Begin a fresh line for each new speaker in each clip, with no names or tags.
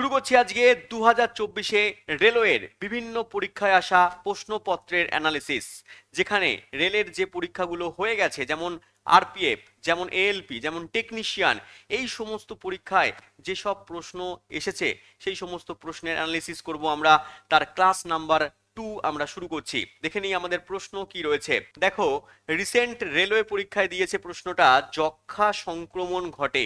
শুরু করছি আজকে দু হাজার চব্বিশে রেলওয়ের বিভিন্ন পরীক্ষায় আসা প্রশ্নপত্রের অ্যানালিসিস, যেখানে রেলের যে পরীক্ষাগুলো হয়ে গেছে, যেমন আরপিএফ, যেমন এএলপি, যেমন টেকনিশিয়ান, এই সমস্ত পরীক্ষায় যেসব প্রশ্ন এসেছে, সেই সমস্ত প্রশ্নের অ্যানালিসিস করব আমরা। তার ক্লাস নাম্বার টু আমরা শুরু করছি। দেখে নিই আমাদের প্রশ্ন কি রয়েছে। দেখো, রিসেন্ট রেলওয়ে পরীক্ষায় দিয়েছে প্রশ্নটা, যক্ষা সংক্রমণ ঘটে।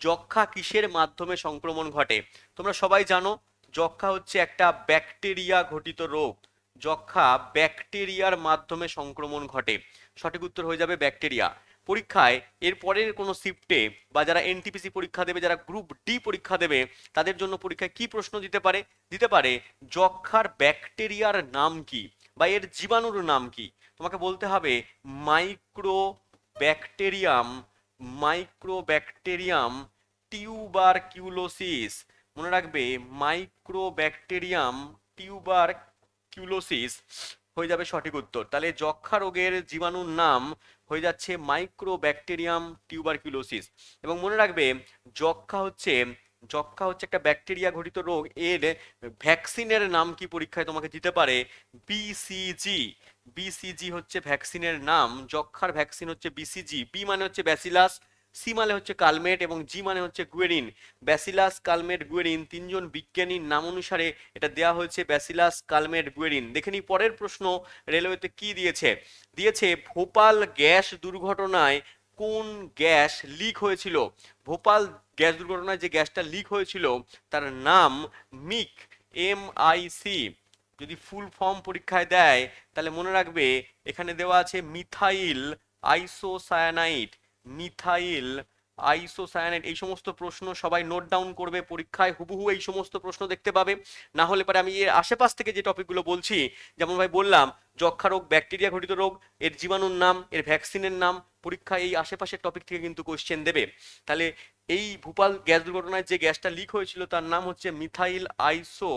যক্ষা কিসের মাধ্যমে সংক্রমণ ঘটে? তোমরা সবাই জানো, যক্ষা হচ্ছে একটা ব্যাকটেরিয়া ঘটিত রোগ। যক্ষা ব্যাকটেরিয়ার মাধ্যমে সংক্রমণ ঘটে। সঠিক উত্তর হয়ে যাবে ব্যাকটেরিয়া। পরীক্ষায় এর পরের কোনো শিফটে বা যারা এনটিপিসি পরীক্ষা দেবে, যারা গ্রুপ ডি পরীক্ষা দেবে, তাদের জন্য পরীক্ষায় কি প্রশ্ন দিতে পারে? দিতে পারে, যক্ষার ব্যাকটেরিয়ার নাম কি বা এর জীবাণুর নাম কি? তোমাকে বলতে হবে micro bacterium microbacterium tuberculosis মনে রাখবে, মাইক্রোব্যাকটেরিয়াম টিউবার কিউলোসিস হয়ে যাবে সঠিক উত্তর। তাহলে যক্ষা রোগের জীবাণুর নাম হয়ে যাচ্ছে মাইক্রোব্যাকটেরিয়াম টিউবারকিউলোসিস। এবং মনে রাখবে যক্ষা হচ্ছে যক্ষা হচ্ছে একটা ব্যাকটেরিয়া ঘটিত রোগ। এর ভ্যাকসিনের নাম কি পরীক্ষায় তোমাকে দিতে পারে? বিসিজি বিসিজি হচ্ছে ভ্যাকসিনের নাম যক্ষার ভ্যাকসিন হচ্ছে বিসিজি বি মানে হচ্ছে ব্যাসিলাস সি মানে হচ্ছে কালমেট এবং জি মানে হচ্ছে গুয়েরিন। ব্যাসিলাস, কালমেট, গুয়েরিন তিনজন বিজ্ঞানীর নাম অনুসারে এটা দেওয়া হয়েছে ব্যাসিলাস, কালমেট, গুয়েরিন। দেখে নিই পরের প্রশ্ন, রেলওয়েতে কি দিয়েছে? দিয়েছে, ভোপাল গ্যাস দুর্ঘটনায় কোন গ্যাস লিক হয়েছিল? ভোপাল গ্যাস দুর্ঘটনায় যে গ্যাসটা লিক হয়েছিল, তার নাম মিক এম আই সি যদি ফুল ফর্ম পরীক্ষায় দেয়, তাহলে মনে রাখবে এখানে দেওয়া আছে মিথাইল আইসোসায়ানাইড মিথাইল আইসোসায়ানাইড এই সমস্ত প্রশ্ন সবাই নোট ডাউন করবে পরীক্ষায়, হুবহু এই সমস্ত প্রশ্ন দেখতে পাবে। না হলে পরে আমি এর আশেপাশ থেকে যে টপিকগুলো বলছি, যেমন ভাই বললাম যক্ষা রোগ ব্যাকটেরিয়া ঘটিত রোগ, এর জীবাণুর নাম, এর ভ্যাকসিনের নাম পরীক্ষা এই আশেপাশের টপিক থেকে কিন্তু কোশ্চেন দেবে। তাহলে এই ভূপাল গ্যাস দুর্ঘটনায় যে গ্যাসটা লিক হয়েছিল, তার নাম হচ্ছে মিথাইল আইসো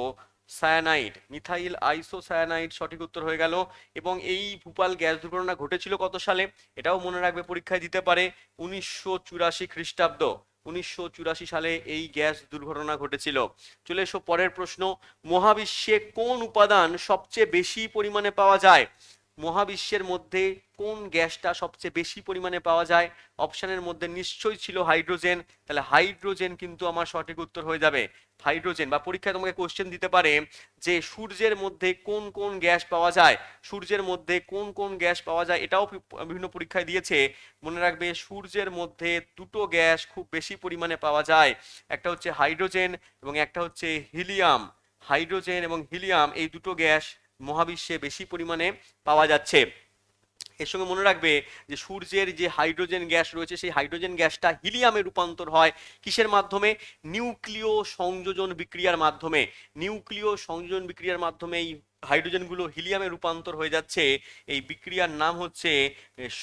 সায়ানাইড, মিথাইল আইসোসায়ানাইড সঠিক উত্তর হয়ে গেল। এবং এই ভূপাল গ্যাস দুর্ঘটনা ঘটেছিল কত সালে? এটাও মনে রাখবে, পরীক্ষায় দিতে পারে। উনিশশো চুরাশি খ্রিস্টাব্দ, উনিশশো চুরাশি সালে এই গ্যাস দুর্ঘটনা ঘটেছিল। চলে এসো পরের প্রশ্ন। মহাবিশ্বে কোন উপাদান সবচেয়ে বেশি পরিমাণে পাওয়া যায়? মহাবিশ্বের মধ্যে কোন গ্যাসটা সবচেয়ে বেশি পরিমাণে পাওয়া যায়? অপশানের মধ্যে নিশ্চয়ই ছিল হাইড্রোজেন। তাহলে হাইড্রোজেন কিন্তু আমার সঠিক উত্তর হয়ে যাবে। হাইড্রোজেন বা পরীক্ষায় তোমাকে কোশ্চেন দিতে পারে যে সূর্যের মধ্যে কোন কোন গ্যাস পাওয়া যায়? সূর্যের মধ্যে কোন কোন গ্যাস পাওয়া যায়? এটাও বিভিন্ন পরীক্ষায় দিয়েছে। মনে রাখবে সূর্যের মধ্যে দুটো গ্যাস খুব বেশি পরিমাণে পাওয়া যায়। একটা হচ্ছে হাইড্রোজেন এবং একটা হচ্ছে হিলিয়াম। হাইড্রোজেন এবং হিলিয়াম এই দুটো গ্যাস মহাবিশ্বে বেশি পরিমাণে পাওয়া যাচ্ছে। এর সঙ্গে মনে রাখবে যে সূর্যের যে হাইড্রোজেন গ্যাস রয়েছে, সেই হাইড্রোজেন গ্যাসটা হিলিয়ামে রূপান্তর হয় কিসের মাধ্যমে? নিউক্লিয় সংযোজন বিক্রিয়ার মাধ্যমে। নিউক্লিয় সংযোজন বিক্রিয়ার মাধ্যমে এই হাইড্রোজেনগুলো হিলিয়ামে রূপান্তর হয়ে যাচ্ছে। এই বিক্রিয়ার নাম হচ্ছে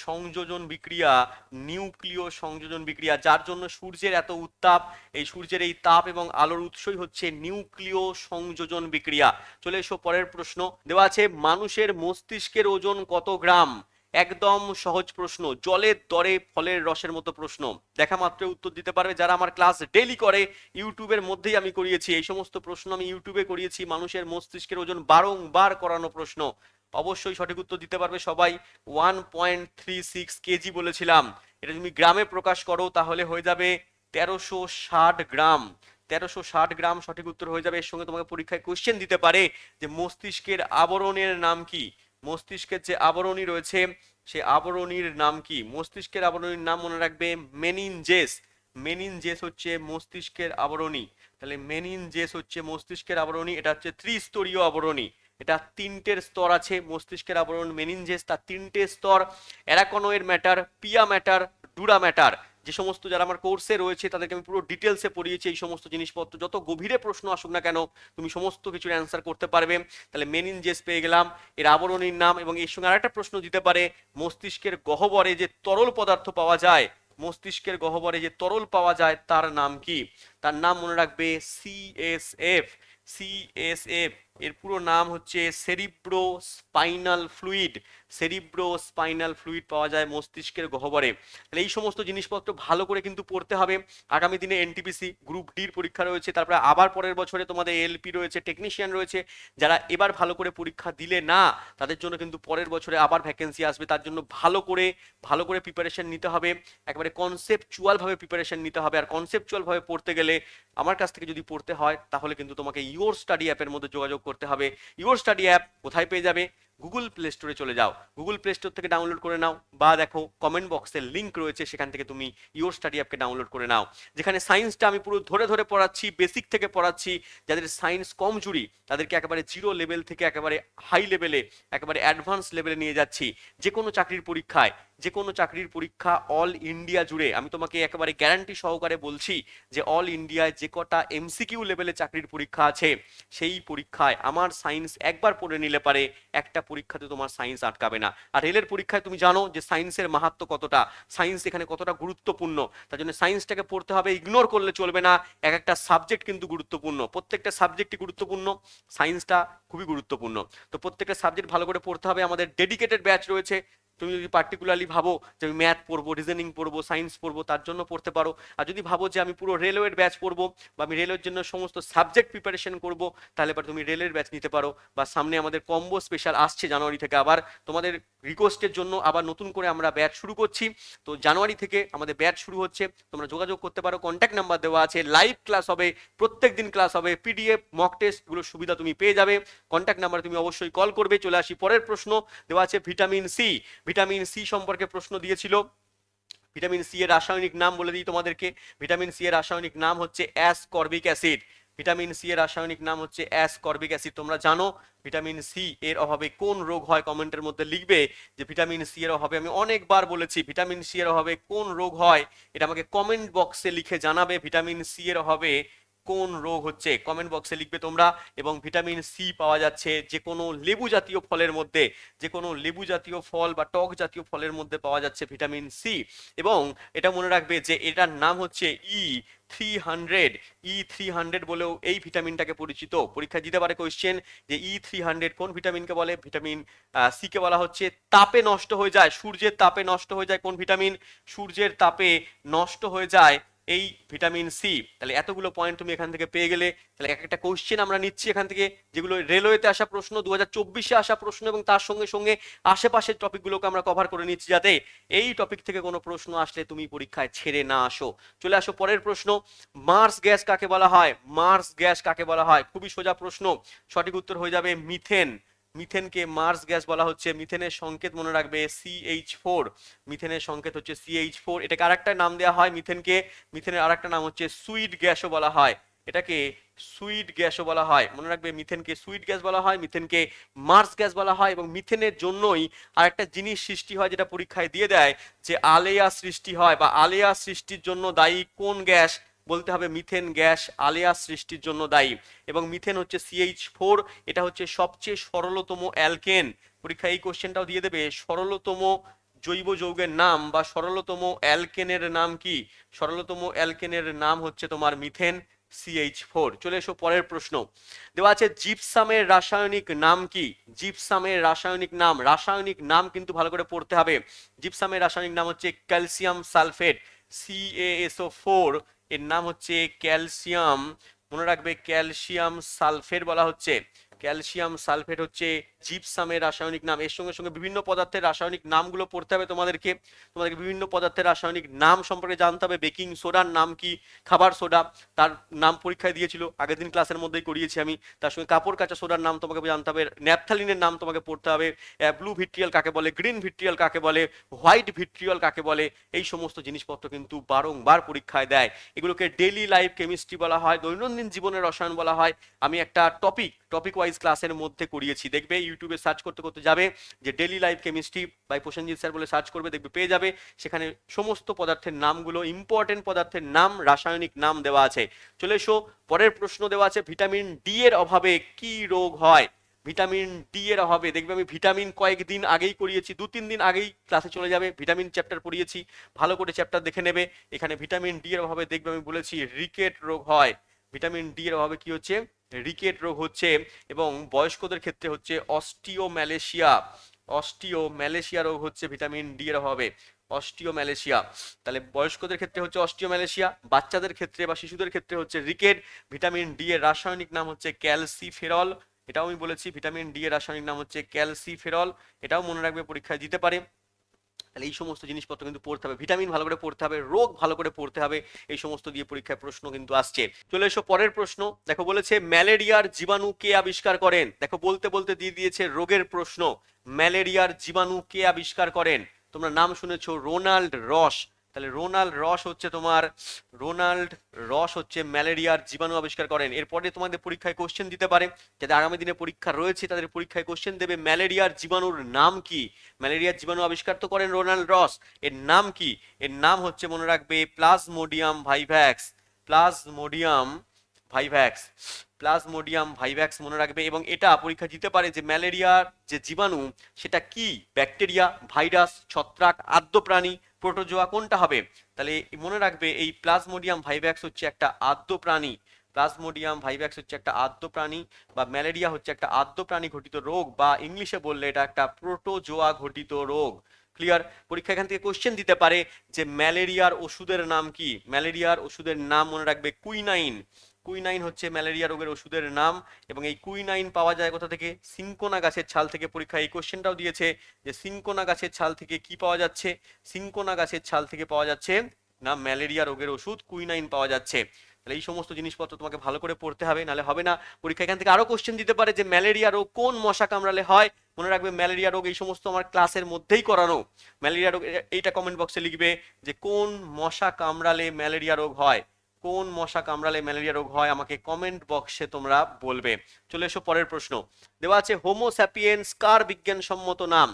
সংযোজন বিক্রিয়া, নিউক্লিয় সংযোজন বিক্রিয়া, যার জন্য সূর্যের এত উত্তাপ। এই সূর্যের এই তাপ এবং আলোর উৎসই হচ্ছে নিউক্লিয় সংযোজন বিক্রিয়া। চলে এসো পরের প্রশ্ন। দেওয়া আছে, মানুষের মস্তিষ্কের ওজন কত গ্রাম? একদম সহজ প্রশ্ন, জলের দরে ফলের রসের মতো প্রশ্ন। দেখা মাত্র উত্তর দিতে পারবে যারা আমার ক্লাস ডেলি করে, ইউটিউবের মধ্যেই আমি করিয়েছি। এই সমস্ত প্রশ্ন আমি ইউটিউবে করিয়েছি, মানুষের মস্তিষ্কের ওজন বারংবার করানো প্রশ্ন। অবশ্যই সঠিক উত্তর দিতে পারবে সবাই। One point three six KG বলেছিলাম। এটা তুমি গ্রামে প্রকাশ করো, তাহলে হয়ে যাবে তেরোশো ষাট গ্রাম। তেরোশো ষাট গ্রাম সঠিক উত্তর হয়ে যাবে। এর সঙ্গে তোমাকে পরীক্ষায় কোশ্চেন দিতে পারে যে মস্তিষ্কের আবরণের নাম কি? মস্তিষ্কের যে আবরণী রয়েছে, সে আবরণীর নাম কি? মস্তিষ্কের আবরণীর নাম মনে রাখবে মেনিনজেস। মেনিনজেস হচ্ছে মস্তিষ্কের আবরণী। তাহলে মেনিনজেস হচ্ছে মস্তিষ্কের আবরণী, এটা হচ্ছে ত্রিস্তরীয় আবরণী। এটা তিনটের স্তর আছে, মস্তিষ্কের আবরণ, মেনিনজেস, তার তিনটে স্তর অ্যারাকনোয়ের matter, pia matter, dura matter. যে সমস্ত যারা আমার কোর্সে রয়েছে, তাদেরকে আমি পুরো ডিটেলসে পড়িয়েছি এই সমস্ত জিনিসপত্র। যত গভীরে প্রশ্ন আসুক না কেন, তুমি সমস্ত কিছুর অ্যান্সার করতে পারবে। তাহলে মেনিনজেস পেয়ে গেলাম, এর আবরণীর নাম এবং এর সঙ্গে আরেকটা প্রশ্ন দিতে পারে, মস্তিষ্কের গহ্বরে যে তরল পদার্থ পাওয়া যায়, মস্তিষ্কের গহ্বরে যে তরল পাওয়া যায়, তার নাম কি? তার নাম মনে রাখবে সিএসএফ সিএসএফ এর পুরো নাম হচ্ছে cerebro spinal fluid cerebro spinal fluid পাওয়া যায় মস্তিষ্কের গহ্বরে। তাহলে এই সমস্ত জিনিসপত্র ভালো করে কিন্তু পড়তে হবে। আগামী দিনে এনটিপিসি গ্রুপ ডির পরীক্ষা রয়েছে, তারপরে আবার পরের বছরে তোমাদের এলপি রয়েছে টেকনিশিয়ান রয়েছে, যারা এবার ভালো করে পরীক্ষা দিলে না, তাদের জন্য কিন্তু পরের বছরে আবার ভ্যাকেন্সি আসবে। তার জন্য ভালো করে ভালো করে প্রিপারেশন নিতে হবে। একেবারে কনসেপচুয়াল ভাবে প্রিপারেশন নিতে হবে। আর কনসেপচুয়ালভাবে পড়তে গেলে আমার কাছ থেকে যদি পড়তে হয়, তাহলে কিন্তু তোমাকে ইওর স্টাডি অ্যাপের মধ্যে যোগাযোগ করতে হবে। ইওর স্টাডি অ্যাপ কোথায় পেয়ে যাবে? গুগল প্লে স্টোরে চলে যাও। গুগল প্লে স্টোর থেকে ডাউনলোড করে নাও বা দেখো কমেন্ট বক্সের লিঙ্ক রয়েছে, সেখান থেকে তুমি ইওর স্টাডি অ্যাপকে ডাউনলোড করে নাও। যেখানে সায়েন্সটা আমি পুরো ধরে ধরে পড়াচ্ছি বেসিক থেকে পড়াচ্ছি। যাদের সায়েন্স কম জুড়ি, তাদেরকে একেবারে জিরো লেভেল থেকে একেবারে হাই লেভেলে একেবারে অ্যাডভান্স লেভেলে নিয়ে যাচ্ছি। যে কোনো চাকরির পরীক্ষায় যে কোনো চাকরির পরীক্ষা অল ইন্ডিয়া জুড়ে, আমি তোমাকে একেবারে গ্যারান্টি সহকারে বলছি যে অল ইন্ডিয়ায় যে কটা এমসিকিউ লেভেলে চাকরির পরীক্ষা আছে, সেই পরীক্ষায় আমার সায়েন্স একবার পড়ে নিলে পারে, একটা পরীক্ষাতে তোমার সায়েন্স আটকাবে না। আর রেলের পরীক্ষায় তুমি জানো যে সায়েন্সের মাহাত্ম কতটা সায়েন্স এখানে কতটা গুরুত্বপূর্ণ, তার জন্য সায়েন্সটাকে পড়তে হবে ইগনোর করলে চলবে না, এক একটা সাবজেক্ট কিন্তু গুরুত্বপূর্ণ, প্রত্যেকটা সাবজেক্টই গুরুত্বপূর্ণ সায়েন্সটা খুবই গুরুত্বপূর্ণ। তো প্রত্যেকটা সাবজেক্ট ভালো করে পড়তে হবে, আমাদের ডেডিকেটেড ব্যাচ রয়েছে তুমি যদি পার্টিকুলারলি ভাবো যে আমি ম্যাথ পড়ব রিজনিং পড়ব সায়েন্স পড়ব, তার জন্য পড়তে পারো। আর যদি ভাবো যে আমি পুরো রেলওয়ের ব্যাচ পড়ব বা আমি রেলের জন্য সমস্ত সাবজেক্ট প্রিপারেশন করব, তাহলে এবার তুমি রেলের ব্যাচ নিতে পারো। বা সামনে আমাদের কম্বো স্পেশাল আসছে জানুয়ারি থেকে। আবার তোমাদের রিকোয়েস্টের জন্য আবার নতুন করে আমরা ব্যাচ শুরু করছি। তো জানুয়ারি থেকে আমাদের ব্যাচ শুরু হচ্ছে। তোমরা যোগাযোগ করতে পারো। কন্ট্যাক্ট নাম্বার দেওয়া আছে। লাইভ ক্লাস হবে। প্রত্যেক দিন ক্লাস হবে। পিডিএফ মক টেস্ট এগুলোর সুবিধা তুমি পেয়ে যাবে। কন্ট্যাক্ট নাম্বার তুমি অবশ্যই কল করবে। চলে আসি পরের প্রশ্ন। দেওয়া আছে ভিটামিন সি ভিটামিন সি সম্পর্কে প্রশ্ন দিয়েছিল। ভিটামিন সি এর রাসায়নিক নাম বলে দিই তোমাদেরকে। ভিটামিন সি এর রাসায়নিক নাম হচ্ছে অ্যাসকর্বিক অ্যাসিড। ভিটামিন সি এর রাসায়নিক নাম হচ্ছে অ্যাসকর্বিক অ্যাসিড। তোমরা জানো, ভিটামিন সি এর অভাবে কোন রোগ হয় কমেন্টের মধ্যে লিখবে যে ভিটামিন সি এর অভাবে। আমি অনেকবার বলেছি, ভিটামিন সি এর অভাবে কোন রোগ হয়, এটা আমাকে কমেন্ট বক্সে লিখে জানাবে। ভিটামিন সি এর অভাবে কোন রোগ হচ্ছে? কমেন্ট বক্সে লিখবে তোমরা এবং ভিটামিন সি পাওয়া যাচ্ছে যে কোনো লেবু জাতীয় ফলের মধ্যে যে কোনো লেবু জাতীয় ফল বা টক জাতীয় ফলের মধ্যে পাওয়া যাচ্ছে ভিটামিন সি এবং এটা মনে রাখবে যে এটার নাম হচ্ছে E three hundred E three hundred বলেও এই ভিটামিনটাকে পরিচিত। পরীক্ষা দিতে পারে কোয়েশ্চেন যে ই থ্রি হান্ড্রেড কোন ভিটামিনকে বলে? ভিটামিন সি কে বলা হচ্ছে তাপে নষ্ট হয়ে যায়। সূর্যের তাপে নষ্ট হয়ে যায় কোন ভিটামিন সূর্যের তাপে নষ্ট হয়ে যায় এই ভিটামিন সি, তাহলে এতগুলো পয়েন্ট তুমি এখান থেকে পেয়ে গেলে, তাহলে এক একটা কোশ্চেন আমরা নিচ্ছি এখান থেকে, যেগুলো রেলওয়েতে আসা প্রশ্ন দু চব্বিশে আসা প্রশ্ন এবং তার সঙ্গে সঙ্গে আশেপাশের টপিকগুলোকে আমরা কভার করে নিচ্ছি যাতে এই টপিক থেকে কোনো প্রশ্ন আসলে তুমি পরীক্ষায় ছেড়ে না আসো। চলে আসো পরের প্রশ্ন মার্স গ্যাস কাকে বলা হয়? মার্স গ্যাস কাকে বলা হয়? খুবই সোজা প্রশ্ন, সঠিক উত্তর হয়ে যাবে মিথেন মিথেনকে মার্স গ্যাস বলা হচ্ছে। মিথেনের সংকেত মনে রাখবে সিএইচ ফোর মিথেনের সংকেত হচ্ছে সিএইচ ফোর এটাকে আরেকটা নাম দেওয়া হয় মিথেনকে। মিথেনের আরেকটা নাম হচ্ছে সুইট গ্যাসও বলা হয়। এটাকে সুইট গ্যাসও বলা হয়। মনে রাখবে মিথেনকে সুইট গ্যাস বলা হয়, মিথেনকে মার্স গ্যাস বলা হয় এবং মিথেনের জন্যই আরেকটা জিনিস সৃষ্টি হয় যেটা পরীক্ষায় দিয়ে দেয় যে আলেয়া সৃষ্টি হয় বা আলেয়া সৃষ্টির জন্য দায়ী কোন গ্যাস? বলতে হবে মিথেন গ্যাস আলেয়া সৃষ্টির জন্য দায়ী। এবং মিথেন হচ্ছে সিএইচ ফোর এটা হচ্ছে সবচেয়ে সরলতম অ্যালকেন। পরীক্ষা এই কোশ্চেনটাও দিয়ে দেবে, সরলতম জৈব যৌগের নাম বা সরলতম অ্যালকেনের নাম কি? সরলতম অ্যালকেনের নাম হচ্ছে তোমার মিথেন সিএইচ ফোর চলে এসো পরের প্রশ্ন। দেওয়া আছে জিপসামের রাসায়নিক নাম কি? জিপসামের রাসায়নিক নাম রাসায়নিক নাম কিন্তু ভালো করে পড়তে হবে। জিপসামের রাসায়নিক নাম হচ্ছে ক্যালসিয়াম সালফেট। সিএএসও ফোর এর নাম হচ্ছে ক্যালসিয়াম। মনে রাখবে ক্যালসিয়াম সালফেট বলা হচ্ছে। ক্যালসিয়াম সালফেট হচ্ছে জিপসামের রাসায়নিক নাম, এর সঙ্গে সঙ্গে বিভিন্ন পদার্থের রাসায়নিক নামগুলো পড়তে হবে তোমাদেরকে। তোমাদেরকে বিভিন্ন পদার্থের রাসায়নিক নাম সম্পর্কে জানতে হবে। বেকিং সোডার নাম কি? খাবার সোডা, তার নাম পরীক্ষায় দিয়েছিল। আগের দিন ক্লাসের মধ্যেই করিয়েছি আমি। তার সঙ্গে কাপড় কাচা সোডার নাম তোমাকে জানতে হবে। ন্যাপথালিনের নাম তোমাকে পড়তে হবে। ব্লু ভিট্রিয়াল কাকে বলে? গ্রিন ভিট্রিয়াল কাকে বলে? হোয়াইট ভিট্রিয়াল কাকে বলে? এই সমস্ত জিনিসপত্র কিন্তু বারংবার পরীক্ষায় দেয়। এগুলোকে ডেইলি লাইফ কেমিস্ট্রি বলা হয়, দৈনন্দিন জীবনের রসায়ন বলা হয়। আমি একটা টপিক টপিক ওয়াইজ ক্লাসের মধ্যে করিয়েছি। দেখবে ইউটিউবে সার্চ করতে করতে যাবে, যে daily life chemistry by Prasenjit sir বলে সার্চ করবে, দেখবে পেয়ে যাবে। সেখানে সমস্ত পদার্থের নামগুলো ইম্পর্টেন্ট পদার্থের নাম, রাসায়নিক নাম দেওয়া আছে। চলে এসো, পরের প্রশ্ন দেওয়া আছে ভিটামিন ডি এর অভাবে কি রোগ হয়? ভিটামিন ডি এর অভাবে, দেখবে আমি ভিটামিন কয়েকদিন আগেই করিয়েছি দু তিন দিন আগেই ক্লাসে চলে যাবে ভিটামিন চ্যাপ্টার পড়িয়েছি, ভালো করে চ্যাপ্টার দেখে নেবে। এখানে ভিটামিন ডি এর অভাবে দেখবে আমি বলেছি রিকেট রোগ হয়। ভিটামিন ডি এর অভাবে কি হচ্ছে? রিকেট রোগ হচ্ছে এবং বয়স্কদের ক্ষেত্রে হচ্ছে অস্টিও ম্যালেশিয়া অস্টিও ম্যালেশিয়া রোগ হচ্ছে ভিটামিন ডি এর অভাবে। অস্টিও ম্যালেশিয়া তাহলে বয়স্কদের ক্ষেত্রে হচ্ছে অস্টিও ম্যালেশিয়া বাচ্চাদের ক্ষেত্রে বা শিশুদের ক্ষেত্রে হচ্ছে রিকেট, ভিটামিন ডি এর রাসায়নিক নাম হচ্ছে ক্যালসিফেরল, এটাও আমি বলেছি, ভিটামিন ডি এর রাসায়নিক নাম হচ্ছে ক্যালসিফেরল, এটাও মনে রাখবে পরীক্ষায় দিতে পারে। তাহলে এই সমস্ত জিনিসপত্র কিন্তু পড়তে হবে। ভিটামিন ভালো করে পড়তে হবে, রোগ ভালো করে পড়তে হবে, এই সমস্ত দিয়ে পরীক্ষায় প্রশ্ন কিন্তু আসছে। চলে এসো পরের প্রশ্ন। দেখো বলেছে, ম্যালেরিয়ার জীবাণু কে আবিষ্কার করেন? দেখো বলতে বলতে দিয়ে দিয়েছে রোগের প্রশ্ন। ম্যালেরিয়ার জীবাণু কে আবিষ্কার করেন? তোমরা নাম শুনেছো, রোনাল্ড রস। তাহলে রোনাল্ড রস হচ্ছে তোমার, রোনাল্ড রস হচ্ছে ম্যালেরিয়ার জীবাণু আবিষ্কার করেন। এরপরে তোমাদের পরীক্ষায় কোশ্চেন দিতে পারে, যাদের আগামী দিনে পরীক্ষা রয়েছে, তাদের পরীক্ষায় কোশ্চেন দেবে ম্যালেরিয়ার জীবাণুর নাম কি? ম্যালেরিয়ার জীবাণু আবিষ্কার তো করেন রোনাল্ড রস। এর নাম কি? এর নাম হচ্ছে মনে রাখবে plasmodium vivax. Plasmodium vivax. Plasmodium vivax মনে রাখবে। এবং এটা পরীক্ষা দিতে পারে যে ম্যালেরিয়ার যে জীবাণু, সেটা কি? ব্যাকটেরিয়া, ভাইরাস, ছত্রাক আদ্য প্রাণী প্রোটোজোয়া কোনটা হবে? তাহলে মনে রাখবে এই প্লাজমোডিয়াম ভাইভ্যাক্স হচ্ছে একটা আদ্য প্রাণী। প্লাজমোডিয়াম ভাইভ্যাক্স হচ্ছে একটা আদ্য প্রাণী বা ম্যালেরিয়া হচ্ছে একটা আদ্য প্রাণী ঘটিত রোগ বা ইংলিশে বললে এটা একটা প্রোটোজোয়া ঘটিত রোগ। ক্লিয়ার পরীক্ষা এখান থেকে কোশ্চেন দিতে পারে যে ম্যালেরিয়ার ওষুধের নাম কি? ম্যালেরিয়ার ওষুধের নাম মনে রাখবে কুইনাইন। কুইনাইন হচ্ছে ম্যালেরিয়া রোগের ওষুধের নাম এবং এই কুইনাইন পাওয়া যায় কোথা থেকে? সিনকোনা গাছের ছাল থেকে। পরীক্ষা এই কোশ্চেনটাও দিয়েছে যে সিনকোনা গাছের ছাল থেকে কি পাওয়া যাচ্ছে? সিনকোনা গাছের ছাল থেকে পাওয়া যাচ্ছে না ম্যালেরিয়া রোগের ওষুধ, কুইনাইন পাওয়া যাচ্ছে। তাহলে এই সমস্ত জিনিসপত্র তোমাকে ভালো করে পড়তে হবে, নাহলে হবে না। পরীক্ষা এখান থেকে আরও কোশ্চেন দিতে পারে যে ম্যালেরিয়া রোগ কোন মশা কামড়ালে হয়? মনে রাখবে ম্যালেরিয়া রোগ এই সমস্ত আমার ক্লাসের মধ্যেই করানো। ম্যালেরিয়া রোগ, এইটা কমেন্ট বক্সে লিখবে যে কোন মশা কামড়ালে ম্যালেরিয়া রোগ হয়? কোন মশা কামড়ালে ম্যালেরিয়া রোগ হয়, আমাকে কমেন্ট বক্সে তোমরা বলবে। চলে এসো পরের প্রশ্ন। দেওয়া আছে হোমো স্যাপিয়েন্স কার বিজ্ঞানসম্মত নাম?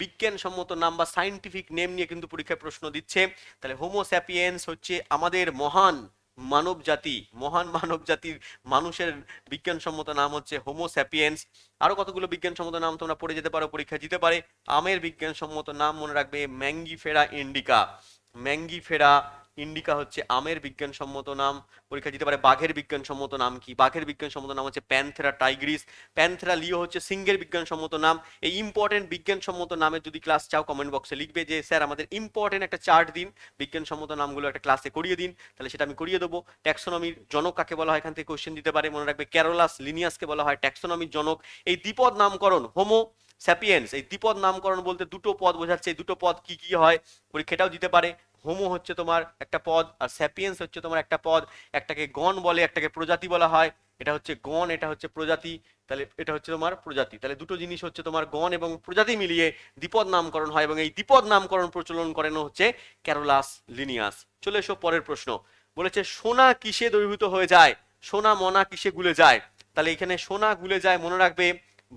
বিজ্ঞানসম্মত নাম বা সাইন্টিফিক নেম নিয়ে কিন্তু পরীক্ষায় প্রশ্ন দিচ্ছে। তাহলে হোমো স্যাপিয়েন্স হচ্ছে আমাদের মহান মানব জাতি, মহান মানব জাতির মানুষের বিজ্ঞানসম্মত নাম হচ্ছে হোমো স্যাপিয়েন্স আরও কতগুলো বিজ্ঞানসম্মত নাম তোমরা পড়ে যেতে পারো, পরীক্ষা দিতে পারে। আমের বিজ্ঞানসম্মত নাম মনে রাখবে ম্যাঙ্গিফেরা ইন্ডিকা ম্যাঙ্গিফেরা ইন্ডিকা হচ্ছে আমের বিজ্ঞানসম্মত নাম, পরীক্ষা দিতে পারে বাঘের বিজ্ঞানসম্মত নাম কি? বাঘের বিজ্ঞানসম্মত নাম হচ্ছে প্যান্থেরা টাইগ্রিস, প্যান্থেরা লিও হচ্ছে সিংহের বিজ্ঞানসম্মত নাম। এই ইম্পর্টেন্ট বিজ্ঞানসম্মত নামের যদি ক্লাস চাও কমেন্ট বক্সে লিখবে যে, স্যার, আমাদের ইম্পর্টেন্ট একটা চার্ট দিন, বিজ্ঞানসম্মত নামগুলো একটা ক্লাসে করিয়ে দিন, তাহলে সেটা আমি করিয়ে দেবো। ট্যাক্সোনমির জনক কাকে বলা হয়? এখান থেকে কোয়েশ্চেন দিতে পারে, মনে রাখবে ক্যারোলাস লিনিয়াসকে বলা হয় ট্যাক্সোনমির জনক। এই দ্বিপদ নামকরণ হোমো স্যাপিয়েন্স এই দ্বিপদ নামকরণ বলতে দুটো পদ বোঝাচ্ছে। এই দুটো পদ কি কি হয়? পরীক্ষাটাও দিতে পারে। হোমো হচ্ছে তোমার একটা পদ, আর স্যাপিয়েন্স হচ্ছে তোমার একটা পদ। একটাকে গণ বলে, একটাকে প্রজাতি বলা হয়। এটা হচ্ছে গণ, এটা হচ্ছে প্রজাতি। তাহলে এটা হচ্ছে তোমার প্রজাতি। তাহলে দুটো জিনিস হচ্ছে তোমার গণ এবং প্রজাতি মিলিয়ে দ্বিপদ নামকরণ হয় এবং এই দ্বিপদ নামকরণ প্রচলন করেন হচ্ছে ক্যারোলাস লিনিয়াস চলে এসো পরের প্রশ্ন। বলেছে, সোনা কিসে দ্রবীভূত হয়ে যায়? সোনা মনা কিসে গুলে যায়? তাহলে এখানে সোনা গুলে যায় মনে রাখবে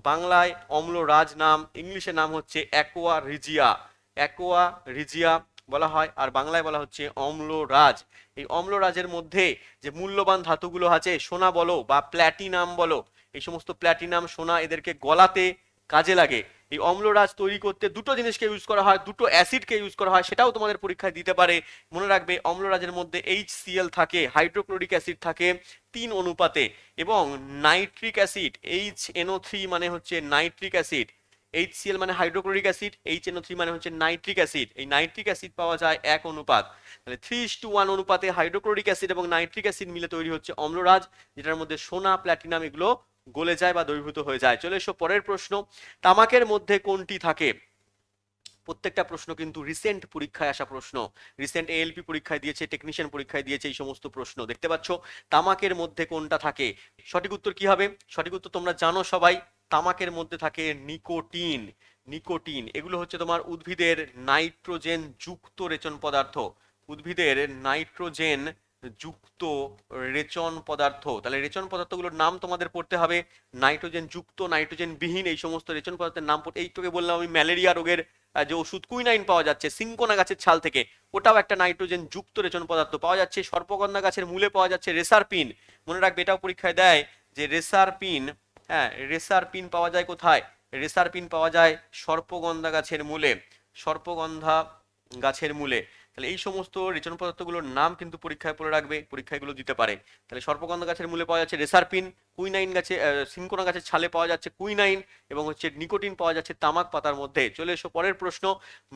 বাংলায় অম্ল রাজ নাম, ইংলিশে নাম হচ্ছে অ্যাকোয়া রিজিয়া অ্যাকোয়া রিজিয়া বলা হয়, আর বাংলায় বলা হচ্ছে অম্লরাজ। এই অম্লরাজের মধ্যে যে মূল্যবান ধাতুগুলো আছে, সোনা বলো বা প্ল্যাটিনাম বলো, এই সমস্ত প্ল্যাটিনাম, সোনা এদেরকে গলাতে কাজে লাগে। এই অম্লরাজ তৈরি করতে দুটো জিনিসকে ইউজ করা হয়, দুটো অ্যাসিডকে ইউজ করা হয়, সেটাও তোমাদের পরীক্ষায় দিতে পারে। মনে রাখবে, অম্লরাজের মধ্যে এইচ সিএল থাকে হাইড্রোক্লোরিক অ্যাসিড থাকে তিন অনুপাতে, এবং nitric acid H NO three মানে হচ্ছে নাইট্রিক অ্যাসিড HCl মানে হাইড্রোক্লোরিক অ্যাসিড HNO3 মানে হচ্ছে নাইট্রিক অ্যাসিড এই নাইট্রিক অ্যাসিড পাওয়া যায় এক অনুপাত। তাহলে থ্রি টু ওয়ান অনুপাতে হাইড্রোক্লোরিক অ্যাসিড এবং নাইট্রিক অ্যাসিড মিলে তৈরি হচ্ছে অম্লরাজ, যেটার মধ্যে সোনা প্ল্যাটিনাম এগুলো গলে যায় বা দ্রবীভূত হয়ে যায়। চলে এসো পরের প্রশ্ন। তামাকের মধ্যে কোনটি থাকে? প্রত্যেকটা প্রশ্ন কিন্তু রিসেন্ট পরীক্ষায় আসা প্রশ্ন। রিসেন্ট এএলপি পরীক্ষায় দিয়েছে টেকনিশিয়ান পরীক্ষায় দিয়েছে, এই সমস্ত প্রশ্ন। দেখতে পাচ্ছ, তামাকের মধ্যে কোনটা থাকে? সঠিক উত্তর কি হবে? সঠিক উত্তর তোমরা জানো সবাই। তামাকের মধ্যে থাকে নিকোটিন। নিকোটিন, এগুলো হচ্ছে তোমার উদ্ভিদের নাইট্রোজেন যুক্ত রেচন পদার্থ। উদ্ভিদের নাইট্রোজেন যুক্ত রেচন পদার্থ। তাহলে রেচন পদার্থগুলোর নাম তোমাদের পড়তে হবে। নাইট্রোজেন যুক্ত নাইট্রোজেন বিহীন এই সমস্ত রেচন পদার্থের নাম পড়তে এইটুকু বললাম আমি ম্যালেরিয়া রোগের যে ওষুধ কুইনাইন পাওয়া যাচ্ছে, সিঙ্কোনা গাছের ছাল থেকে, ওটাও একটা নাইট্রোজেন যুক্ত রেচন পদার্থ পাওয়া যাচ্ছে। সর্পগন্ধা গাছের মূলে পাওয়া যাচ্ছে রেসারপিন। মনে রাখবে এটাও পরীক্ষায় দেয় যে রেসারপিন হ্যাঁ রেসার পিন পাওয়া যায় কোথায়? রেসার পিন পাওয়া যায় সর্পগন্ধা গাছের মূলে, সর্পগন্ধা গাছের মূলে। তাহলে এই সমস্ত রেচন পদার্থগুলোর নাম কিন্তু পরীক্ষায় পড়ে রাখবে পরীক্ষায় এগুলো দিতে পারে। তাহলে সর্পগন্ধা গাছের মূলে পাওয়া যাচ্ছে রেসারপিন কুইনাইন গাছে সিনকোনা গাছের ছালে পাওয়া যাচ্ছে কুইনাইন এবং হচ্ছে নিকোটিন পাওয়া যাচ্ছে তামাক পাতার মধ্যে। চলে এসো পরের প্রশ্ন।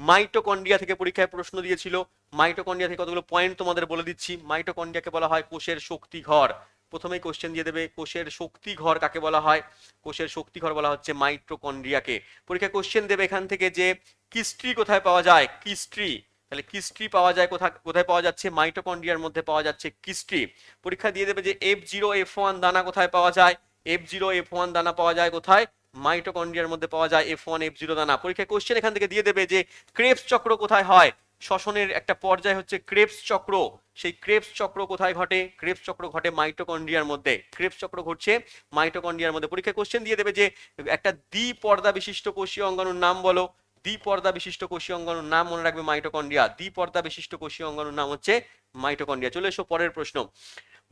মাইটোকন্ড্রিয়া থেকে পরীক্ষায় প্রশ্ন দিয়েছিল। মাইটোকন্ড্রিয়া থেকে কতগুলো পয়েন্ট তোমাদের বলে দিচ্ছি। মাইটোকন্ড্রিয়াকে বলা হয় কোষের শক্তি ঘর। প্রথমেই কোশ্চেন দিয়ে দেবে, কোষের শক্তি ঘর কাকে বলা হয়? কোষের শক্তি ঘর বলা হচ্ছে মাইটোকন্ড্রিয়াকে পরীক্ষায় কোশ্চেন দেবে এখান থেকে যে কিস্ট্রি কোথায় পাওয়া যায়? কিস্ট্রি তাহলে কিস্ট্রি পাওয়া যায় কোথায় কোথায় পাওয়া যাচ্ছে? মাইটোকন্ড্রিয়ার মধ্যে পাওয়া যাচ্ছে কিস্ট্রি পরীক্ষা দিয়ে দেবে যে এফ জিরো এফ ওয়ান দানা কোথায় পাওয়া যায়? এফ জিরো এফ ওয়ান দানা পাওয়া যায় কোথায়? মাইটোকন্ড্রিয়ার মধ্যে পাওয়া যায় এফ ওয়ান এফ জিরো দানা। পরীক্ষায় কোশ্চেন এখান থেকে দিয়ে দেবে যে, ক্রেপস চক্র কোথায় হয়? শ্বসনের একটা পর্যায় হচ্ছে ক্রেপস চক্র। সেই ক্রেপস চক্র কোথায় ঘটে? ক্রেপস চক্র ঘটে মাইটোকন্ড্রিয়ার মধ্যে। ক্রেপস চক্র ঘটছে মাইটোকন্ড্রিয়ার মধ্যে। পরীক্ষায় কোশ্চেন দিয়ে দেবে যে একটা দ্বিপর্দা বিশিষ্ট কোষীয় অঙ্গাণুর নাম বলো। দ্বিপর্দা বিশিষ্ট কোষীয় অঙ্গাণুর নাম মনে রাখবে মাইটোকন্ড্রিয়া। দ্বিপর্দা বিশিষ্ট কোষীয় অঙ্গাণুর নাম হচ্ছে মাইটোকন্ড্রিয়া। চলে এসো পরের প্রশ্ন।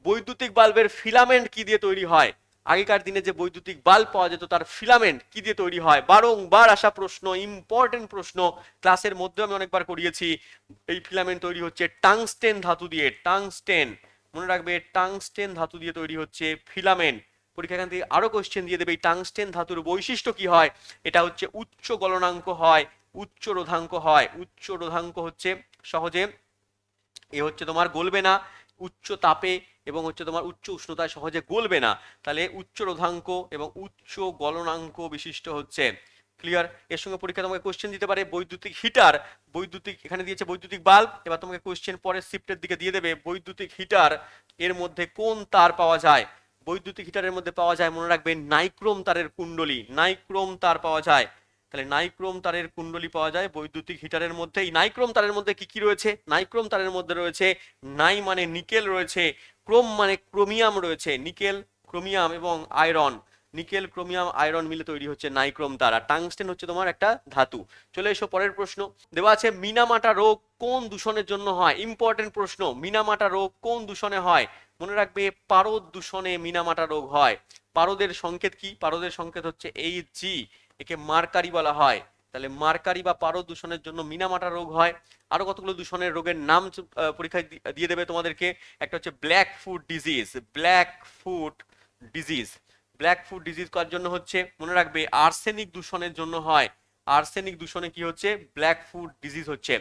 বৈদ্যুতিক বাল্বের ফিলামেন্ট কি দিয়ে তৈরি হয়? আগেকার দিনে যে বৈদ্যুতিক বাল্ব পাওয়া যেত, তার ফিলামেন্ট কি দিয়ে তৈরি হয়? বারংবার আসা প্রশ্ন ইম্পর্টেন্ট প্রশ্ন ক্লাসের মধ্যে আমি অনেকবার করিয়েছি। এই ফিলামেন্ট তৈরি হচ্ছে টাংস্টেন ধাতু দিয়ে, টাংস্টেন। মনে রাখবে, টাংস্টেন ধাতু দিয়ে তৈরি হচ্ছে ফিলামেন্ট। পরীক্ষা এখান থেকে আরও কোশ্চেন দিয়ে দেবে, এই টাংস্টেন ধাতুর বৈশিষ্ট্য কি হয়? এটা হচ্ছে উচ্চ গলনাঙ্ক হয়, উচ্চ রোধাঙ্ক হয়। উচ্চ রোধাঙ্ক হচ্ছে সহজে, এ হচ্ছে তোমার গলবে না, উচ্চ তাপে এবং হচ্ছে তোমার উচ্চ উষ্ণতায় সহজে গলবে না। তাহলে উচ্চ রোধাঙ্ক এবং উচ্চ গলনাঙ্ক বিশিষ্ট হচ্ছে। ক্লিয়ার এর সঙ্গে পরীক্ষা তোমাকে কোশ্চেন দিতে পারে, বৈদ্যুতিক হিটার। বৈদ্যুতিক, এখানে দিয়েছে বৈদ্যুতিক বাল্ব। এবার তোমাকে কোশ্চেন পরের শিফটের দিকে দিয়ে দেবে, বৈদ্যুতিক হিটার এর মধ্যে কোন তার পাওয়া যায়? বৈদ্যুতিক হিটারের মধ্যে পাওয়া যায়, মনে রাখবেন, নাইক্রোম তারের কুণ্ডলী। নাইক্রোম তার পাওয়া যায়। তাহলে নাইক্রোম তারের কুণ্ডলী পাওয়া যায় বৈদ্যুতিক হিটারের মধ্যে। এই নাইক্রোম তারের মধ্যে কি কি রয়েছে? নাইক্রোম তারের মধ্যে রয়েছে, নাই মানে নিকেল রয়েছে। ক্রোম মানে ক্রোমিয়াম রয়েছে, নিকেল, ক্রোমিয়াম এবং আয়রন। নিকেল, ক্রোমিয়াম, আয়রন মিলে তৈরি হচ্ছে নাইক্রোম তার টাংস্টেন হচ্ছে তোমার একটা ধাতু। চলে এসো পরের প্রশ্ন। দেওয়া আছে, মিনামাটা রোগ কোন দূষণের জন্য হয়? ইম্পর্টেন্ট প্রশ্ন, মিনামাটা রোগ কোন দূষণে হয়? মনে রাখবে, পারদ দূষণে মিনামাটা রোগ হয়। পারদের সংকেত কি? পারদের সংকেত হচ্ছে এই জি একে মার্কারি বলা হয়। তাহলে মার্কারি বা পারদ দূষণের জন্য মিনামাটা রোগ হয়। আরও কতগুলো দূষণের রোগের নাম পরীক্ষায় দিয়ে দেবে তোমাদেরকে। একটা হচ্ছে black foot disease black foot disease black foot disease কার জন্য হচ্ছে? মনে রাখবে আর্সেনিক দূষণের জন্য হয়। আর্সেনিক দূষণে কি হচ্ছে? ব্ল্যাক ফুড ডিজিজ হচ্ছে।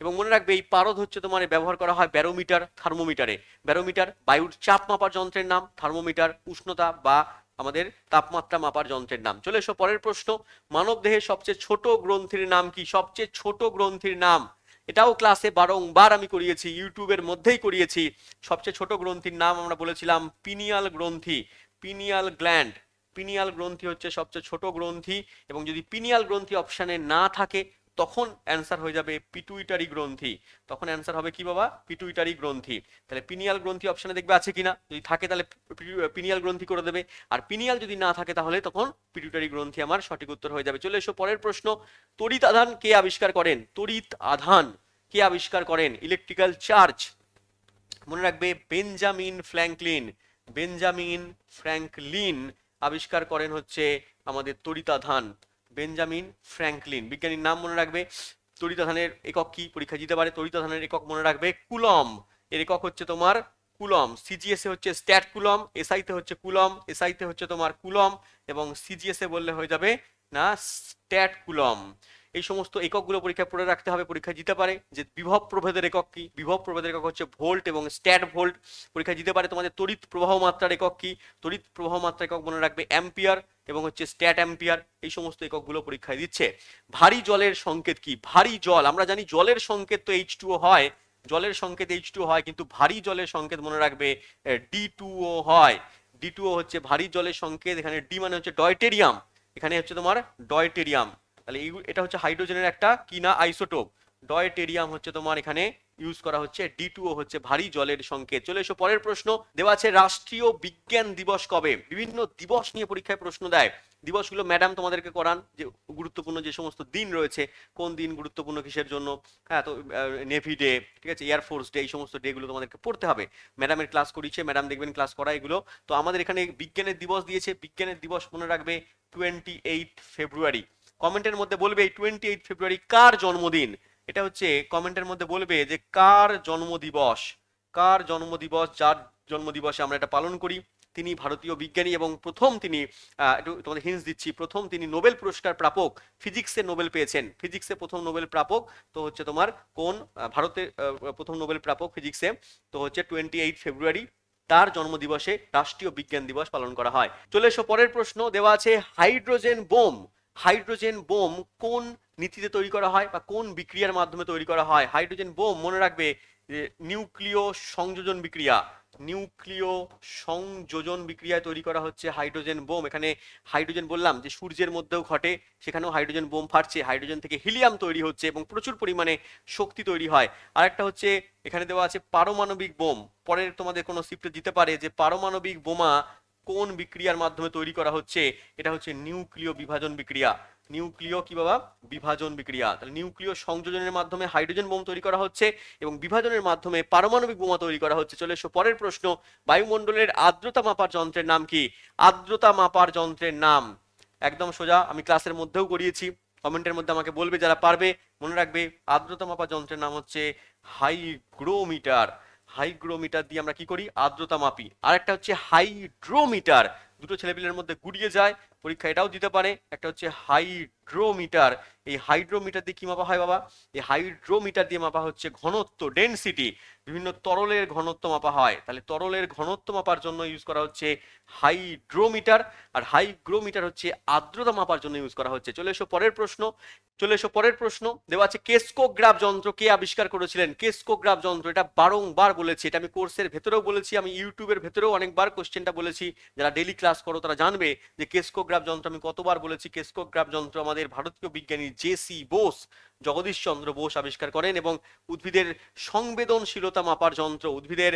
এবং মনে রাখবে, এই পারদ হচ্ছে তোমার ব্যবহার করা হয় ব্যারোমিটার থার্মোমিটারে ব্যারোমিটার বায়ুর চাপ মাপার যন্ত্রের নাম থার্মোমিটার উষ্ণতা বা আমাদের তাপমাত্রা মাপার যন্ত্রের নাম। চলে এসো পরের প্রশ্ন। মানব দেহের সবচেয়ে ছোট গ্রন্থির নাম কি? সবচেয়ে ছোট গ্রন্থির নাম। এটাও ক্লাসে বারংবার আমি করিয়েছি, ইউটিউবের মধ্যেই করিয়েছি। সবচেয়ে ছোট গ্রন্থির নাম আমরা বলেছিলাম পিনিয়াল গ্রন্থি, পিনিয়াল গ্ল্যান্ড। পিনিয়াল গ্রন্থি হচ্ছে সবচেয়ে ছোট গ্রন্থি এবং যদি পিনিয়াল গ্রন্থি অপশানে না থাকে তখন অ্যান্সার হয়ে যাবে পিটুইটারি গ্রন্থি। তখন অ্যান্সার হবে কি বাবা? পিটুইটারি গ্রন্থি। তাহলে পিনিয়াল গ্রন্থি অপশানে দেখবে আছে কিনা? যদি থাকে তাহলে পিনিয়াল গ্রন্থি করে দেবে। আর পিনিয়াল যদি না থাকে তাহলে তখন পিটুইটারি গ্রন্থি আমার সঠিক উত্তর হয়ে যাবে। চলে এসো পরের প্রশ্ন। তড়িৎ আধান কে আবিষ্কার করেন? তড়িৎ আধান কে আবিষ্কার করেন? Electrical charge. মনে রাখবে বেঞ্জামিন ফ্র্যাঙ্কলিন। বেঞ্জামিন ফ্র্যাঙ্কলিন আবিষ্কার করেন হচ্ছে আমাদের তড়িতাধান বেঞ্জামিন ফ্র্যাঙ্কলিন। বিজ্ঞানীর নাম মনে রাখবে তড়িতাধানের একক কি? পরীক্ষা দিতে পারে। তড়িতাধানের একক মনে রাখবে কুলম এর একক হচ্ছে তোমার কুলম সিজিএস এ হচ্ছে স্ট্যাট কুলম এসআইতে হচ্ছে কুলম এসআইতে হচ্ছে তোমার কুলম এবং সিজিএস এ বললে হয়ে যাবে না, স্ট্যাট কুলম এই সমস্ত এককগুলো পরীক্ষা পড়ে রাখতে হবে, পরীক্ষা দিতে পারে। যে বিভব প্রভেদের একক কি? বিভব প্রভেদের একক হচ্ছে ভোল্ট এবং স্ট্যাট ভোল্ট। পরীক্ষা দিতে পারে তোমাদের তড়িৎ প্রবাহ মাত্রার একক কি? তড়িৎ প্রবাহ মাত্রা একক মনে রাখবে অ্যাম্পিয়ার এবং হচ্ছে স্ট্যাট অ্যাম্পিয়ার। এই সমস্ত এককগুলো পরীক্ষায় দিচ্ছে। ভারী জলের সংকেত কি? ভারী জল, আমরা জানি জলের সংকেত তো এইচ টু হয়। জলের সংকেত এইচ টু হয়, কিন্তু ভারী জলের সংকেত মনে রাখবে ডি টুও হয়। ডি টুও হচ্ছে ভারী জলের সংকেত, এখানে ডি মানে হচ্ছে ডয়টেরিয়াম এখানে হচ্ছে তোমার ডয়টেরিয়াম তাহলে এটা হচ্ছে হাইড্রোজেনের একটা কিনা আইসোটোপ। ডয়টেরিয়াম হচ্ছে তোমার এখানে ইউজ করা হচ্ছে ডি হচ্ছে ভারী জলের সংকেত। চলে এসো পরের প্রশ্ন, দেওয়া আছে রাষ্ট্রীয় বিজ্ঞান দিবস কবে? বিভিন্ন দিবস নিয়ে পরীক্ষায় প্রশ্ন দেয়। দিবসগুলো ম্যাডাম তোমাদেরকে করান, যে গুরুত্বপূর্ণ যে সমস্ত দিন রয়েছে, কোন দিন গুরুত্বপূর্ণ কিসের জন্য? হ্যাঁ তো নেভি ডে ঠিক আছে এয়ারফোর্স ডে এই সমস্ত ডে গুলো তোমাদেরকে পড়তে হবে। ম্যাডামের ক্লাস করিয়েছে ম্যাডাম দেখবেন ক্লাস করা এগুলো। তো আমাদের এখানে বিজ্ঞানের দিবস দিয়েছে, বিজ্ঞানের দিবস মনে রাখবে টোয়েন্টি এইট ফেব্রুয়ারি কমেন্টের মধ্যে বলবে এই টোয়েন্টি এইট ফেব্রুয়ারি কার জন্মদিন? এটা হচ্ছে কমেন্টের মধ্যে বলবে যে কার জন্মদিবস? কার জন্মদিবস? যার জন্মদিবসে আমরা এটা পালন করি? তিনি ভারতীয় বিজ্ঞানী এবং প্রথম তিনি একটু তোমাদের হিন্স দিচ্ছি। প্রথম তিনি নোবেল পুরস্কার প্রাপক ফিজিক্সে নোবেল পেয়েছেন। ফিজিক্সে প্রথম নোবেল প্রাপক তো হচ্ছে তোমার কোন আহ, ভারতের প্রথম নোবেল প্রাপক ফিজিক্সে তো হচ্ছে টোয়েন্টি এইট ফেব্রুয়ারি তার জন্মদিবসে রাষ্ট্রীয় বিজ্ঞান দিবস পালন করা হয়। চলে এসো পরের প্রশ্ন দেওয়া আছে হাইড্রোজেন বোম হাইড্রোজেন বোম কোন নীতিতে তৈরি করা হয় বা কোন বিক্রিয়ার মাধ্যমে তৈরি করা হয়? হাইড্রোজেন বোম মনে রাখবে নিউক্লিয় সংযোজন বিক্রিয়া। নিউক্লিয় সংযোজন বিক্রিয়ায় তৈরি করা হচ্ছে হাইড্রোজেন বোম। এখানে হাইড্রোজেন বললাম যে সূর্যের মধ্যেও ঘটে, সেখানেও হাইড্রোজেন বোম ফাটছে। হাইড্রোজেন থেকে হিলিয়াম তৈরি হচ্ছে এবং প্রচুর পরিমাণে শক্তি তৈরি হয়। আর একটা হচ্ছে, এখানে দেওয়া আছে পারমাণবিক বোম। পরের তোমাদের কোনো শিফটে দিতে পারে যে পারমাণবিক বোমা কোন বিক্রিয়ার মাধ্যমে তৈরি করা হচ্ছে? এটা হচ্ছে নিউক্লিয় বিভাজন বিক্রিয়া। নিউক্লিয় কি বাবা? বিভাজন বিক্রিয়া। তাহলে নিউক্লিয় সংযোজনের মাধ্যমে হাইড্রোজেন বোম তৈরি করা হচ্ছে এবং বিভাজনের মাধ্যমে পারমাণবিক বোমা তৈরি করা হচ্ছে। চলে এসো পরের প্রশ্ন। বায়ুমণ্ডলের আর্দ্রতা মাপার যন্ত্রের নাম কি? আর্দ্রতা মাপার যন্ত্রের নাম। একদম সোজা, আমি ক্লাসের মধ্যেও করিয়েছি। কমেন্টের মধ্যে আমাকে বলবে যারা পারবে। মনে রাখবে, আর্দ্রতা মাপার যন্ত্রের নাম হচ্ছে হাইগ্রোমিটার। হাইগ্রোমিটার দিয়ে আমরা কি করি? আর্দ্রতা মাপি। আর একটা হচ্ছে হাইড্রোমিটার। দুটো ছেলেপিলের মধ্যে গুড়িয়ে যায়, পরীক্ষা এটাও দিতে পারে। একটা হচ্ছে হাইড্রোমিটার এই হাইড্রোমিটার দিয়ে কি মাপা হয় বাবা? এই হাইড্রোমিটার দিয়ে মাপা হচ্ছে ঘনত্ব ডেনসিটি বিভিন্ন তরলের ঘনত্ব মাপা হয়। তাহলে তরলের ঘনত্ব মাপার জন্য ইউজ করা হচ্ছে হাইড্রোমিটার, আর হাইগ্রোমিটার হচ্ছে আর্দ্রতা মাপার জন্য ইউজ করা হচ্ছে। চলে এসো পরের প্রশ্ন, চলে এসো পরের প্রশ্ন। দেওয়া আছে কেসকোগ্রাফ যন্ত্র, কে আবিষ্কার করেছিলেন? কেসকোগ্রাফ যন্ত্র, এটা বারংবার বলেছি, এটা আমি কোর্সের ভেতরেও বলেছি, আমি ইউটিউবের ভেতরেও অনেকবার কোশ্চেনটা বলেছি। যারা ডেলি ক্লাস করো, তারা জানবে যে কেসকোগ্রাফ যন্ত্র আমি কতবার বলেছি। কেসকোগ্রাফ যন্ত্র আমাদের ভারতীয় বিজ্ঞানী জেসি বোস জগদীশ চন্দ্র বোস আবিষ্কার করেন এবং উদ্ভিদের সংবেদনশীলতা মাপার যন্ত্র, উদ্ভিদের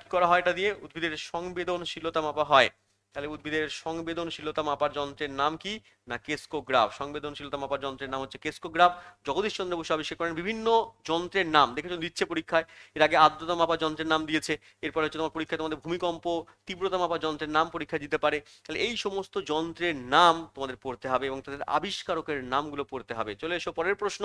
কি করা হয় এটা দিয়ে? উদ্ভিদের সংবেদনশীলতা মাপা হয়। তাহলে উদ্ভিদের সংবেদনশীলতা মাপার যন্ত্রের নাম কি? না কেসকোগ্রাফ সংবেদনশীলতা মাপার যন্ত্রের নাম হচ্ছে কেসকোগ্রাফ জগদীশ চন্দ্র বসু আবিষ্কার করেন বিভিন্ন যন্ত্রের নাম। দেখেছ দিচ্ছে পরীক্ষায়। এর আগে আর্দ্রতা মাপার যন্ত্রের নাম দিয়েছে। এরপর হচ্ছে তোমার পরীক্ষায় তোমাদের ভূমিকম্প, তীব্রতা মাপার যন্ত্রের নাম পরীক্ষা দিতে পারে। তাহলে এই সমস্ত যন্ত্রের নাম তোমাদের পড়তে হবে এবং তাদের আবিষ্কারকের নামগুলো পড়তে হবে। চলে এসো পরের প্রশ্ন।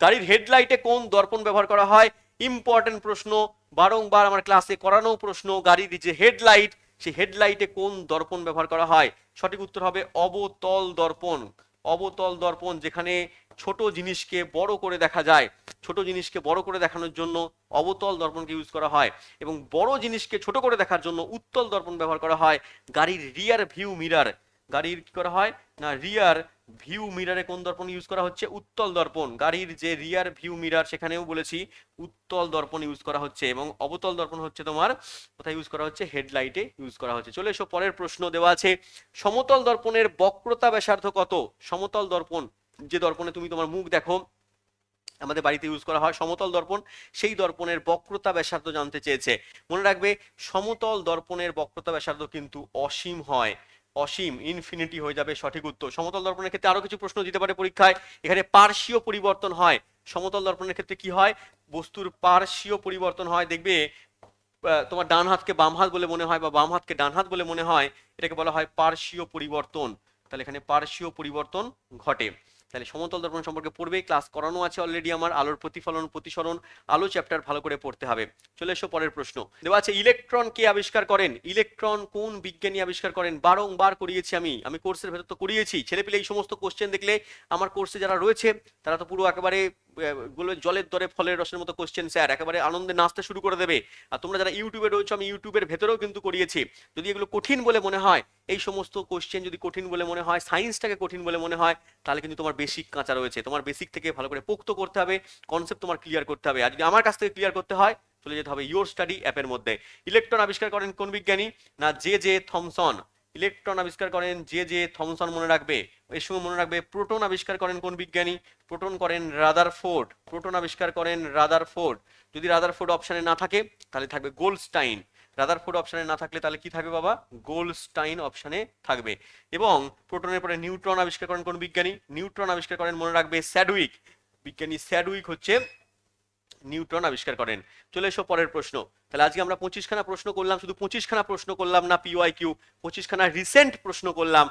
গাড়ির হেডলাইটে কোন দর্পণ ব্যবহার করা হয়? ইম্পর্টেন্ট প্রশ্ন। বারংবার আমার ক্লাসে করানো প্রশ্ন। গাড়ির যে হেডলাইট সেই হেডলাইটে কোন দর্পণ ব্যবহার করা হয়? সঠিক উত্তর হবে অবতল দর্পণ। অবতল দর্পণ যেখানে ছোট জিনিসকে বড় করে দেখা যায়। ছোট জিনিসকে বড় করে দেখানোর জন্য অবতল দর্পণকে ইউজ করা হয় এবং বড় জিনিসকে ছোট করে দেখার জন্য উত্তল দর্পণ ব্যবহার করা হয়। গাড়ির রিয়ার ভিউ মিরার গাড়ির কি করা হয়? না রিয়ার ভিউ মিরারে কোন দর্পণ ইউজ করা হচ্ছে? উত্তল দর্পণ। গাড়ির যে রিয়ার ভিউ মিরার সেখানেও বলেছি উত্তল দর্পণ ইউজ করা হচ্ছে এবং অবতল দর্পণ হচ্ছে তোমার, কোথায় ইউজ করা হচ্ছে? হেডলাইটে ইউজ করা হচ্ছে। চলে এসো, পরের প্রশ্ন দেওয়া আছে। সমতল দর্পণের বক্রতা ব্যাসার্ধ কত? সমতল দর্পণ, যে দর্পণে তুমি তোমার মুখ দেখো, আমাদের বাড়িতে ইউজ করা হয় সমতল দর্পণ, সেই দর্পণের বক্রতা ব্যাসার্ধ জানতে চেয়েছে। মনে রাখবে, সমতল দর্পণের বক্রতা ব্যাসার্ধ কিন্তু অসীম হয়। অসীম ইনফিনিটি হয়ে যাবে সঠিক উত্তর। সমতল দর্পণের ক্ষেত্রে আরও কিছু প্রশ্ন দিতে পারে পরীক্ষায়। এখানে পার্শ্বীয় পরিবর্তন হয়। সমতল দর্পণের ক্ষেত্রে কি হয়? বস্তুর পার্শ্বীয় পরিবর্তন হয়। দেখবে তোমার ডান হাতকে বাম হাত বলে মনে হয় বা বাম হাতকে ডান হাত বলে মনে হয়। এটাকে বলা হয় পার্শ্বীয় পরিবর্তন। তাহলে এখানে পার্শ্বীয় পরিবর্তন ঘটে। তাহলে সমতল দর্পণ সম্পর্কে পড়বে ক্লাস করানো আছে অলরেডি আমার, আলোর প্রতিফলন, প্রতিসরণ, আলো চ্যাপ্টার ভালো করে পড়তে হবে। চলে এসো পরের প্রশ্ন। দেওয়া আছে ইলেকট্রন কে আবিষ্কার করেন? ইলেকট্রন কোন বিজ্ঞানী আবিষ্কার করেন? বারংবার করিয়েছি আমি আমি কোর্সের ভেতর তো করিয়েছি। ছেলেপিলে এই সমস্ত কোশ্চেন দেখলে আমার কোর্সে যারা রয়েছে, তারা তো পুরো একেবারে বলবে জলের দরে ফলের রসের মতো কোশ্চেন স্যার একেবারে আনন্দে নাচতে শুরু করে দেবে। আর তোমরা যারা ইউটিউবে রয়েছো, আমি ইউটিউবের ভেতরেও কিন্তু করিয়েছি। যদি এগুলো কঠিন বলে মনে হয়, এই সমস্ত কোশ্চেন যদি কঠিন বলে মনে হয় সায়েন্সটাকে কঠিন বলে মনে হয়, তাহলে কিন্তু তোমার বেসিক কাঁচা রয়েছে। তোমার বেসিক থেকে ভালো করে পোক্ত করতে হবে কনসেপ্ট তোমার ক্লিয়ার করতে হবে। আর যদি আমার কাছ থেকে ক্লিয়ার করতে হয়, চলে যেতে হবে ইয়োর স্টাডি অ্যাপের মধ্যে। ইলেকট্রন আবিষ্কার করেন কোন বিজ্ঞানী? না জে জে থমসন ইলেকট্রন আবিষ্কার করেন যে যে থমসন মনে রাখবে। এর সময় মনে রাখবে প্রোটন আবিষ্কার করেন কোন বিজ্ঞানী? প্রোটন করেন রাদার ফোর্ড প্রোটন আবিষ্কার করেন রাদার ফোর্ড যদি রাদার ফোর্ড অপশানে না থাকে, তাহলে থাকবে গোল্ডস্টাইন রাদার ফোর্ড অপশানে না থাকলে তাহলে কি থাকবে বাবা? গোল্ডস্টাইন অপশানে থাকবে। এবং প্রোটনের পরে নিউট্রন আবিষ্কার করেন কোন বিজ্ঞানী? নিউট্রন আবিষ্কার করেন মনে রাখবে স্যাডউইক। বিজ্ঞানী স্যাডউইক হচ্ছে নিউটন আবিষ্কার করেন। চলে এসো পরের প্রশ্ন। তাহলে আজকে আমরা পঁচিশখানা প্রশ্ন করলাম, শুধু পঁচিশখানা প্রশ্ন করলাম না পিওয়াই কিউ পঁচিশখানা রিসেন্ট প্রশ্ন করলাম।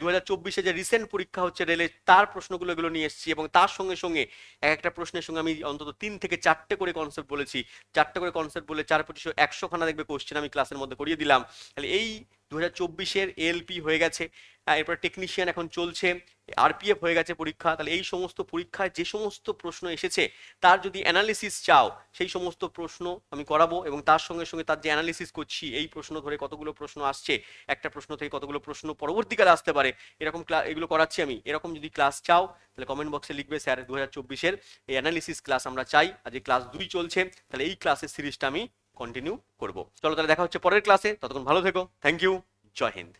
দু হাজার চব্বিশে যে রিসেন্ট পরীক্ষা হচ্ছে রেলে তার প্রশ্নগুলো এগুলো নিয়ে এসেছি এবং তার সঙ্গে সঙ্গে এক একটা প্রশ্নের সঙ্গে আমি অন্তত তিন থেকে চারটে করে কনসেপ্ট বলেছি। চারটে করে কনসেপ্ট বলে চার পঁচিশশো একশো খানা দেখবে কোশ্চেন আমি ক্লাসের মধ্যে করিয়ে দিলাম। তাহলে এই দু হাজার চব্বিশের এলপি হয়ে গেছে। এরপর টেকনিশিয়ান এখন চলছে আরপিএফ হয়ে গেছে পরীক্ষা। তাহলে এই সমস্ত পরীক্ষায় যে সমস্ত প্রশ্ন এসেছে, তার যদি অ্যানালিসিস চাও, সেই সমস্ত প্রশ্ন আমি করাবো এবং তার সঙ্গে সঙ্গে তার যে অ্যানালিসিস করছি, এই প্রশ্ন ধরে কতগুলো প্রশ্ন আসছে, একটা প্রশ্ন থেকে কতগুলো প্রশ্ন পরবর্তীকালে আসতে পারে, এরকম এগুলো করাচ্ছি আমি। এরকম যদি ক্লাস চাও, তাহলে কমেন্ট বক্সে লিখবে, স্যার দু হাজার চব্বিশের এই অ্যানালিসিস ক্লাস আমরা চাই। আজ এই ক্লাস দুই চলছে, তাহলে এই ক্লাসের সিরিজটা আমি কন্টিনিউ করব। চলো তাহলে দেখা হচ্ছে পরের ক্লাসে ততক্ষণ ভালো থেকো। Thank you Jai Hind.